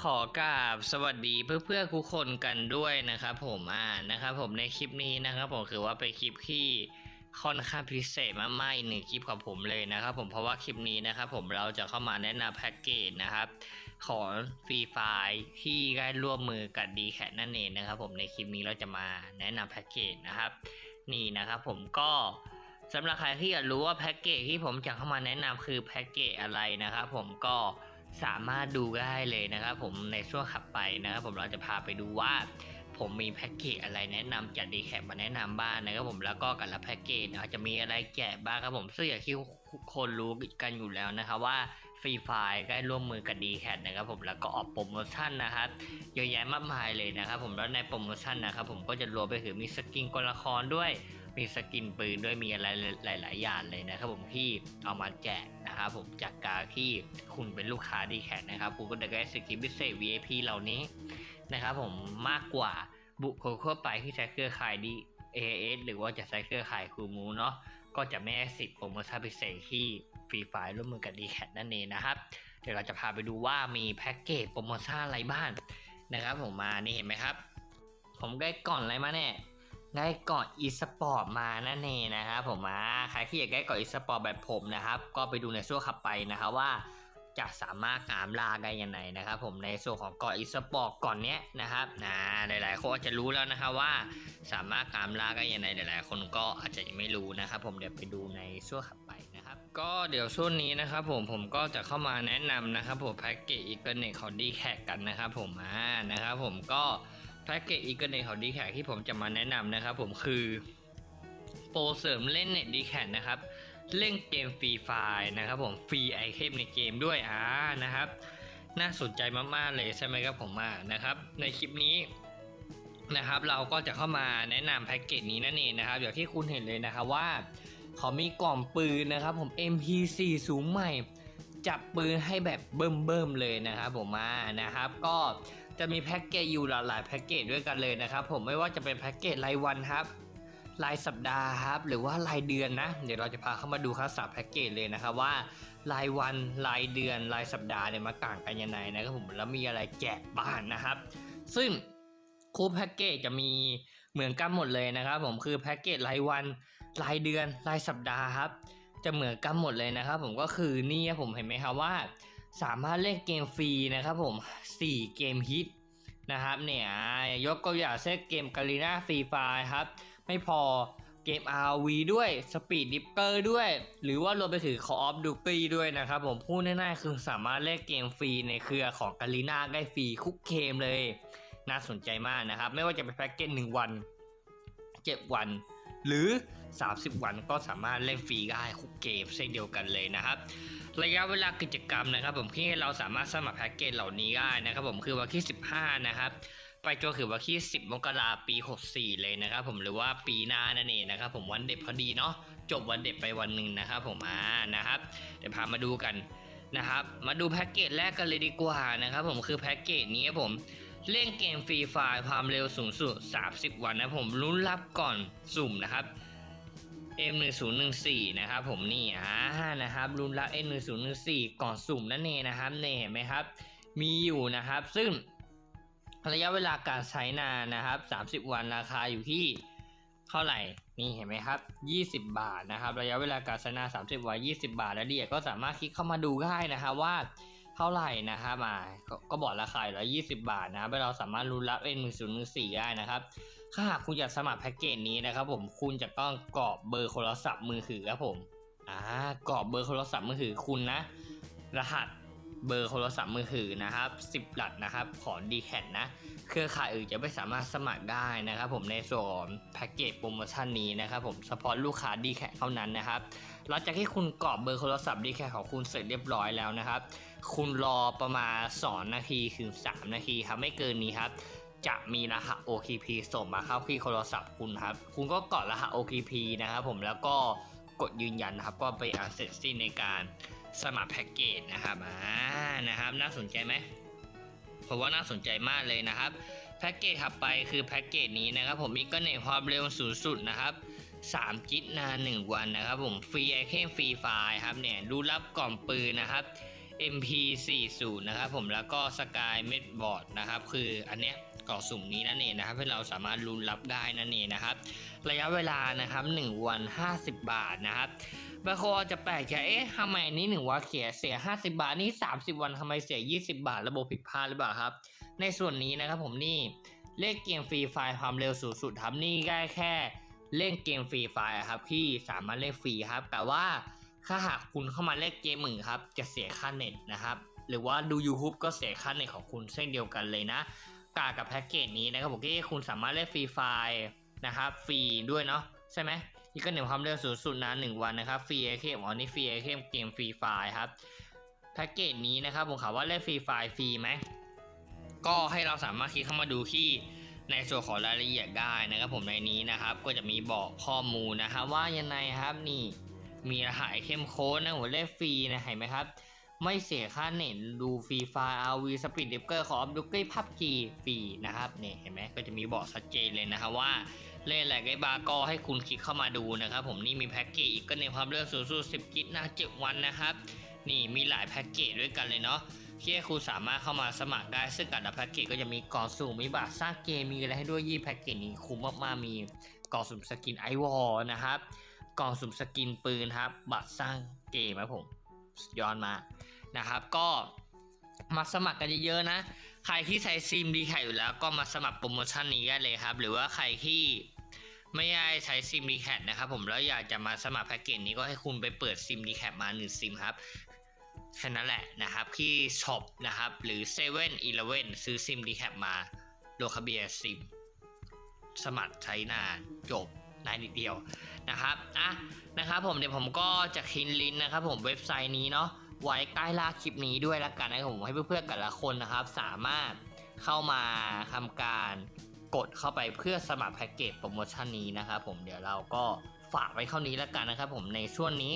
ขอกราบสวัสดีเพื่อเพื่อๆทุกคนกันด้วยนะครับผมอ่านะครับผมในคลิปนี้นะครับผมคือว่าเป็นคลิปที่ค่อนข้างพิเศษมากๆอีกหนึ่งคลิปของผมเลยนะครับผมเพราะว่าคลิปนี้นะครับผมเราจะเข้ามาแนะนำแพ็กเกจนะครับของฟรีไฟที่ได้ร่วมมือกับ d c a t นั่นเองนะครับผมในคลิปนี้เราจะมาแนะนำแพ็กเกจนะครับนี่นะครับผมก็สำหรับใครที่อยากรู้ว่าแพ็กเกจที่ผมจะเข้ามาแนะนำคือแพ็กเกจอะไรนะครับผมก็ สามารถดูได้เลยนะครับผมในช่วงขับไปนะครับผมเราจะพาไปดูว่าผมมีแพ็กเกจอะไรแนะนำจากดีแคปมาแนะนำบ้างนะครับผมแล้วก็กันละแพ็กเกจอาจจะมีอะไรแจกบ้างครับผมซึ่งอย่างที่คนรู้กันอยู่แล้วนะครับว่าฟรีไฟล์ได้ร่วมมือกับดีแคปนะครับผมแล้วก็ออกโปรโมชั่นนะครับเยอะแยะมากมายเลยนะครับผมแล้วในโปรโมชั่นนะครับผมก็จะรวมไปถึงมีสกินกลละครด้วย มีสกินปืนด้วยมีอะไรหลาย ๆ อย่างเลยนะครับผมที่เอามาแจกนะครับผมจากการที่คุณเป็นลูกค้าดีแคนะครับคุณก็จะได้สกินพิเศษ VIP เหล่านี้นะครับผมมากกว่าบุคคลทั่วไปที่ใช้เครือข่ายดี AS หรือว่าจะใช้เครือข่ายคูมูเนาะก็จะไม่ได้สิทธิ์โปรโมชั่นพิเศษที่ฟรีไฟร่วมมือกับดีแคนั่นเองนะครับ เดี๋ยวเราจะพาไปดูว่ามีแพ็กเกจโปรโมชั่นอะไรบ้างนะครับผมมานี่เห็นไหมครับ ผมได้ก่อนอะไรมาเนี่ย ได้ก่อนอีสปอร์ตมานั่นเองนะครับผมมาใครที่อยากได้ก่อนอีสปอร์ตแบบผมนะครับ ก็ไปดูในช่วงขับไปนะครับว่าจะสามารถตามลาได้ยังไงนะครับ ผมในส่วนของเก่อนอีสปอร์ตก่อนเนี้ยนะครับนะหลาย ๆ คนอาจจะรู้แล้วนะครับว่าสามารถตามลาได้ยังไงหลาย ๆ คนก็อาจจะยังไม่รู้นะครับ ผมเดี๋ยวไปดูในช่วงขับไปนะครับ ก็เดี๋ยวช่วงนี้นะครับผมผมก็จะเข้ามาแนะนำนะครับผมแพ็กเกจอีกเน็ตของดีแคกันนะครับผมอ่านะครับผมก็ แพ็กเกจอีกเน็ตของดีแคที่ผมจะมาแนะนำนะครับผมคือโปรเสริมเล่นเน็ตดีแคนะครับ เล่นเกมฟรีไฟล์นะครับผมฟรีไอเทมในเกมด้วยอ่านะครับ น่าสนใจมากๆเลยใช่ไหมครับผมอ่านะครับ ในคลิปนี้นะครับ เราก็จะเข้ามาแนะนำแพ็กเกจนี้นั่นเองนะครับอย่างที่คุณเห็นเลยนะครับว่าเขามีกล่องปืนนะครับผม MP4 สูงใหม่ จับปืนให้แบบเบิ่มๆเลยนะครับผมมานะครับ ก็ จะมีแพ็กเกจอยู่หลายแพ็กเกจด้วยกันเลยนะครับ ผมไม่ว่าจะเป็นแพ็กเกจรายวันครับรายสัปดาห์ครับ หรือว่ารายเดือนนะ เดี๋ยวเราจะพาเข้ามาดูคัสสับแพ็กเกจเลยนะครับว่ารายวันรายเดือนรายสัปดาห์เนี่ยมาต่างกันยังไงนะครับผมแล้วมีอะไรแจกบ้างนะครับ ซึ่งคู่แพ็กเกจจะมีเหมือนกันหมดเลยนะครับ ผมคือแพ็กเกจรายวันรายเดือนรายสัปดาห์ครับ จะเหมือนกันหมดเลยนะครับ ผมก็คือนี่ผมเห็นไหมครับว่า สามารถเล่นเกมฟรีนะครับผม 4 เกมฮิตนะครับเนี่ยยกตัวอย่างเช่นเกมกาลีนาฟรีไฟครับ ไม่พอเกม RV ด้วย Speed Dipper ด้วย หรือว่ารวมไปถึง Call of Duty ด้วยนะครับผมพูดง่ายๆคือสามารถเล่นเกมฟรีในเครือของกาลีนาได้ฟรีคุกเกมเลย น่าสนใจมากนะครับ ไม่ว่าจะเป็นแพ็กเกจ1วัน 7 วัน หรือ 30 วันก็สามารถเล่นฟรีได้คุกเกมเช่นเดียวกันเลยนะครับ ระยะเวลากิจกรรมนะครับผมที่เราสามารถสมัครแพ็กเกจเหล่านี้ได้นะครับผมคือวันที่ 15 นะครับไปจนถึงวันที่ 10 มกราปี 64 เลยนะครับผมหรือว่าปีหน้านั่นเองนะครับผมวันเด็กพอดีเนาะจบวันเด็กไปวันหนึ่งนะครับผมอ่านะครับ เดี๋ยวพามาดูกันนะครับมาดูแพ็กเกจแรกกันเลยดีกว่านะครับผมคือแพ็กเกจนี้ผมเล่นเกมฟรีไฟล์ความเร็วสูงสุด 30 วันนะผมลุ้นรับก่อนสุ่มนะครับ M1014 นะครับผมนี่อ่านะครับรุ่นละ M1014 ก่อนสุ่มนั่นเองนะครับเนี่ยเห็นไหมครับ มีอยู่นะครับ ซึ่งระยะเวลาการใช้นานนะครับ 30 วันราคาอยู่ที่เท่าไหร่นี่เห็นไหมครับ 20 บาทนะครับ ระยะเวลาการใช้นาน30 วัน 20 บาทแล้วเดียก็สามารถคลิกเข้ามาดูได้นะครับว่าเท่าไหร่นะครับมาก็บอกราคาอยู่แล้ว 20 บาทนะครับเราสามารถรุ้นรับ M1014 ได้นะครับ ถ้าหากคุณอยากสมัครแพ็กเกจนี้นะครับผมคุณจะต้องกรอกเบอร์โทรศัพท์มือถือครับผมอ่ากรอกเบอร์โทรศัพท์มือถือคุณนะ รหัสเบอร์โทรศัพท์มือถือนะครับ 10 หลักนะครับของ d c a t นะ เครือข่ายอื่นจะไม่สามารถสมัครได้นะครับ ผมในส่วนแพ็กเกจโปรโมชั่นนี้นะครับ ผมเฉพาะลูกค้า d c a t เท่านั้นนะครับหลังจากที่คุณกรอกเบอร์โทรศัพท์ d c a t ของคุณเสร็จเรียบร้อยแล้วนะครับ คุณรอประมาณ 2 นาทีถึง 3 นาทีครับไม่เกินนี้ครับ จะมีรหัส OTP ส่งมาเข้าที่โทรศัพท์คุณครับ คุณก็กดรหัส OTP นะครับผมแล้วก็กดยืนยันนะครับ ก็ไปอาเสร็จสิ้นในการสมัครแพ็กเกจนะครับอ่านะครับ น่าสนใจไหมผมว่าน่าสนใจมากเลยนะครับ แพ็กเกจถัดไปคือแพ็กเกจนี้นะครับ ผมมีก็เน็ตความเร็วสูงสุดนะครับ3จิตนาน1วันนะครับ ผมฟรีไอเทมฟรีไฟล์ครับเนี่ยดูรับกล่องปืนนะครับ MP40 นะครับผมแล้วก็ Sky m e d b o a r d นะครับ คืออันเนี้ย กล่องสุ่มนี้นั่นเองนะครับเพื่เราสามารถลุ้นรับได้นั่นเองนะครับ ระยะเวลานะครับ1วัน 50 บาทนะครับบางคนจะแปลกใจเอ๊ะทำไมนี้หนึ่งวันเสียเสีย 50 บาทนี่ 30 วันทำไมเสีย 20 บาท ระบบผิดพลาดหรือเปล่าครับ ในส่วนนี้นะครับผมนี่เล่นเกมฟรีไฟล์ความเร็วสูงสุดครับนี่ได้แค่เล่นเกมฟรีไฟล์ครับที่สามารถเล่นฟรีครับ แต่ว่าถ้าหากคุณเข้ามาเล่นเกมหนึ่งครับ จะเสียค่าเน็ตนะครับ หรือว่าดู YouTube ก็เสียค่าเน็ตของคุณเช่นเดียวกันเลยนะ กากับแพ็กเกจนี้นะครับผมที่คุณสามารถเล่นฟรีไฟล์นะครับฟรีด้วยเนาะใช่ไหมนี่ก็หนึ่งความเร็วสูงสุดนะหนึ่งวันนะครับฟรีไอเทมอ๋อนี่ฟรีไอเทมเกมฟรีไฟล์ครับแพ็กเกจนี้นะครับผมถามว่าเล่นฟรีไฟล์ฟรีไหมก็ให้เราสามารถคลิกเข้ามาดูที่ในส่วนของรายละเอียดได้นะครับผมในนี้นะครับก็จะมีบอกข้อมูลนะครับว่ายังไงครับนี่มีรหัสเข้มโค้ดนะหัวเลขฟรีนะเห็นไหมครับ ไม่เสียค่าเน็ตดูฟรีไฟล์อาวีสปีดดิฟเกอร์ของดูเกอร์พับจีฟรีนะครับนี่เห็นไหมก็จะมีบอกชัดเจนเลยนะครับว่าเล่นอะไรได้บาร์ก็ให้คุณคลิกเข้ามาดูนะครับผมนี่มีแพ็กเกจอีกก็ในความเร็วสูงสุด10กิกนะ7วันนะครับนี่มีหลายแพ็กเกจด้วยกันเลยเนาะที่ให้คุณสามารถเข้ามาสมัครได้ ซึ่งแต่ละแพ็กเกจก็จะมีกล่องสุ่มมีบัตรสร้างเกมมีอะไรให้ด้วยยี่แพ็กเกจนี้คุ้มมากๆมีกล่องสุ่มสกินไอวอลนะครับกล่องสุ่มสกินปืนครับบัตรสร้างเกมครับผม ย้อดมานะครับ ก็มาสมัครกันเยอะๆนะ ใครที่ใช้ซิมดีแคอยู่แล้วก็มาสมัครโปรโมชั่นนี้ได้เลยครับ หรือว่าใครที่ไม่ได้ใช้ซิมดีแคนะครับผมแล้วอยากจะมาสมัครแพ็กเกจนี้ก็ให้คุณไปเปิดซิมดีแคมาหนึ่งซิมครับแค่นั้นแหละนะครับที่ช็อปนะครับหรือ7 e เ e ่ e อซื้อซิมดีแคมาโลคาเบียซิม สมัครใช้นานจบ นายนิดเดียวนะครับอะนะครับผมเดี๋ยวผมก็จะคินลินนะครับผมเว็บไซต์นี้เนาะไว้ใต้ล่าคลิปนี้ด้วยละกันนะครับผมให้เพื่อนๆแต่ละคนนะครับ สามารถเข้ามาทำการกดเข้าไปเพื่อสมัครแพ็กเกจโปรโมชั่นนี้นะครับผมเดี๋ยวเราก็ฝากไว้เท่านี้ละกันนะครับผมในช่วงนี้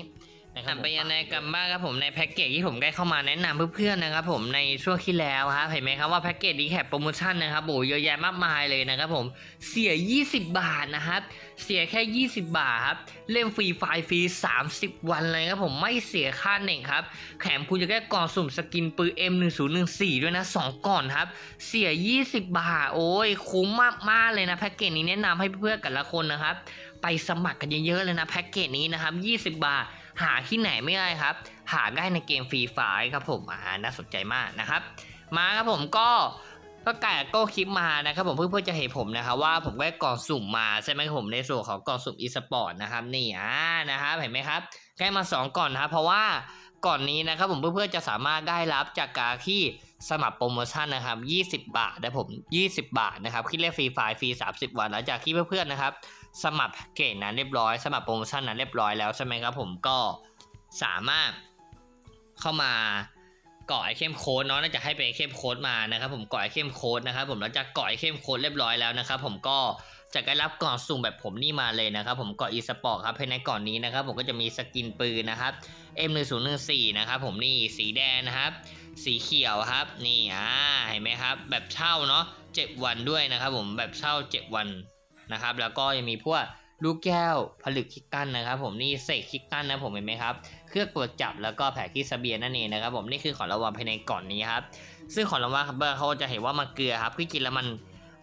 นะครับไปยังไงกันบ้างครับผมในแพ็กเกจที่ผมได้เข้ามาแนะนำเพื่อนๆนะครับผมในช่วงที่แล้วครับเห็นไหมครับว่าแพ็กเกจดีแคปโปรโมชั่นนะครับโอ้เยอะแยะมากมายเลยนะครับผมเสีย 20 บาทนะครับเสียแค่ 20 บาทครับเล่นฟรีไฟล์ฟรี 30 วันเลยครับผมไม่เสียค่าเน็ตครับแถมคุณจะได้กล่องสุ่มสกินปืน M1014 ด้วยนะ 2ก่อนครับ เสีย 20 บาท โอ้ย คุ้มมากๆเลยนะแพ็กเกจนี้แนะนำให้เพื่อนๆกันละคนนะครับ ไปสมัครกันเยอะๆเลยนะแพ็กเกจนี้นะครับ 20 บาท หาที่ไหนไม่ได้ครับ หาได้ในเกมฟรีไฟล์ครับผมอ่าน่าสนใจมากนะครับ มาครับผมก็ก็ไก่ก็คลิปมานะครับผมเพื่อๆจะเห็นผมนะครับว่าผมได้กล่องสุ่มมาใช่ไหมผมในส่วนของกล่องสุ่มอีสปอร์ตนะครับนี่อ่านะครับเห็นไหมครับได้มา 2ก่อนนะครับเพราะว่าก่อนนี้นะครับผมเพื่อนๆจะสามารถได้รับจากการที่ สมัครโปรโมชั่นนะครับ 20 บาทนะผม 20 บาทนะครับที่เรียกฟรีไฟล์ฟรี 30 วันหลังจากที่เพื่อนๆนะครับ สมัครแพ็กเกจนั้นเรียบร้อย สมัครโปรโมชั่นนั้นเรียบร้อยแล้วใช่ไหมครับผมก็สามารถเข้ามากาะไอเข้มโค้ดเนาะน่าจะให้เป็นไอเข้มโค้ดมานะครับ ผมกาะไอเข้มโค้ดนะครับ ผมหลังจากกาะไอเข้มโค้ดเรียบร้อยแล้วนะครับ ผมก็ จะได้รับกล่องสุ่มแบบผมนี่มาเลยนะครับผมกาะอีสปอร์ตครับภายในก่อนนี้นะครับผมก็จะมีสกินปืนนะครับ M1014 นะครับผมนี่สีแดงนะครับ สีเขียวครับนี่อ่าเห็นไหมครับ แบบเช่าเนาะ7วันด้วยนะครับผมแบบเช่า7วันนะครับ แล้วก็ยังมีพวกลูกแก้วผลึกคิกตันนะครับ ผมนี่เศษคิกตันนะผมเห็นไหมครับเครื่องตรวจจับแล้วก็แผงที่สเบียนนั่นเองนะครับ ผมนี่คือของรางวัลภายในก่อนนี้ครับซึ่งของรางวัลครับเขาจะเห็นว่ามันเกลือครับที่กินแล้วมัน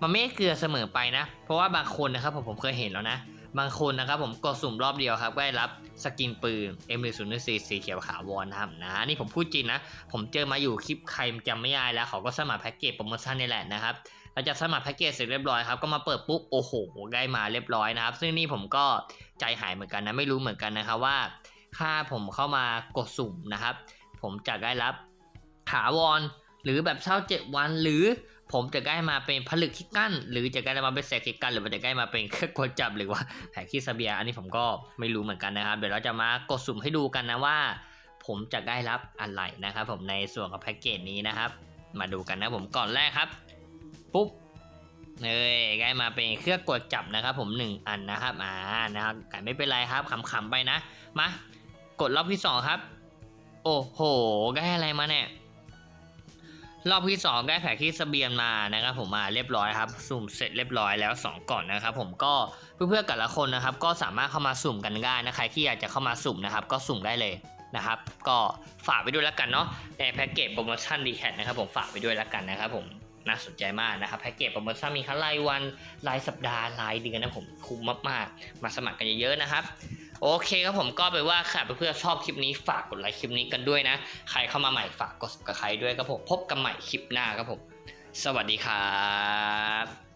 มันไม่เกลือเสมอไปนะ เพราะว่าบางคนนะครับผมผมเคยเห็นแล้วนะ บางคนนะครับผมกดสุ่มรอบเดียวครับได้รับสกินปืน M104 สีเขียวขาววอนนะครับนะนี่ผมพูดจริงนะ ผมเจอมาอยู่คลิปใครจำไม่ได้แล้ว เขาก็สมัครแพ็กเกจโปรโมชั่นนี่แหละนะครับหลังจากสมัครแพ็กเกจเสร็จเรียบร้อยครับก็มาเปิดปุ๊บโอ้โหได้มาเรียบร้อยนะครับ ซึ่งนี่ผมก็ใจหายเหมือนกันนะไม่รู้เหมือนกันนะครับว่าถ้าผมเข้ามากดสุ่มนะครับ ผมจะได้รับถาวรหรือแบบเช่าเจ็ดวันหรือ ผมจะได้มาเป็นผลึกคิกกั้น หรือจะได้มาเป็นแสกคิกกั้นหรือว่าจะได้มาเป็นเครื่องกดจับหรือว่าแผงคีเสเบียอันนี้ผมก็ไม่รู้เหมือนกันนะครับ เดี๋ยวเราจะมากดสุ่มให้ดูกันนะว่า ผมจะได้รับอะไรนะครับผมในส่วนของแพ็กเกจนี้นะครับ มาดูกันนะผมก่อนแรกครับ ปุ๊บเอ้ยได้มาเป็นเครื่องกดจับนะครับผมหนึ่งอันนะครับอ่านะครับแต่ไม่เป็นไรครับขำๆไปนะมากดรอบที่สองครับ โอ้โหได้อะไรมาเนี่ย รอบที่สองได้แผกที่สเบียนมานะครับผมมาเรียบร้อยครับสุ่มเสร็จเรียบร้อยแล้ว 2ก่อนนะครับผมก็เพื่อนๆแต่ละคนนะครับก็สามารถเข้ามาสุ่มกันได้นะใครที่อยากจะเข้ามาสุ่มนะครับก็สุ่มได้เลยนะครับ ก็ฝากไปด้วยแล้วกันเนาะในแพ็กเกจโปรโมชั่นดีแคนะครับผมฝากไปด้วยแล้วกันนะครับผมน่าสนใจมากนะครับแพ็กเกจโปรโมชั่นมีทั้งรายวันรายสัปดาห์รายเดือนนะผมคุ้มมากๆ มาสมัครกันเยอะๆนะครับ โอเคครับผมก็ไปว่าค่ะเพื่อนๆชอบคลิปนี้ฝากกดไลค์คลิปนี้กันด้วยนะ ใครเข้ามาใหม่ฝากกดกับใครด้วยครับผมพบกันใหม่คลิปหน้าครับผม สวัสดีครับ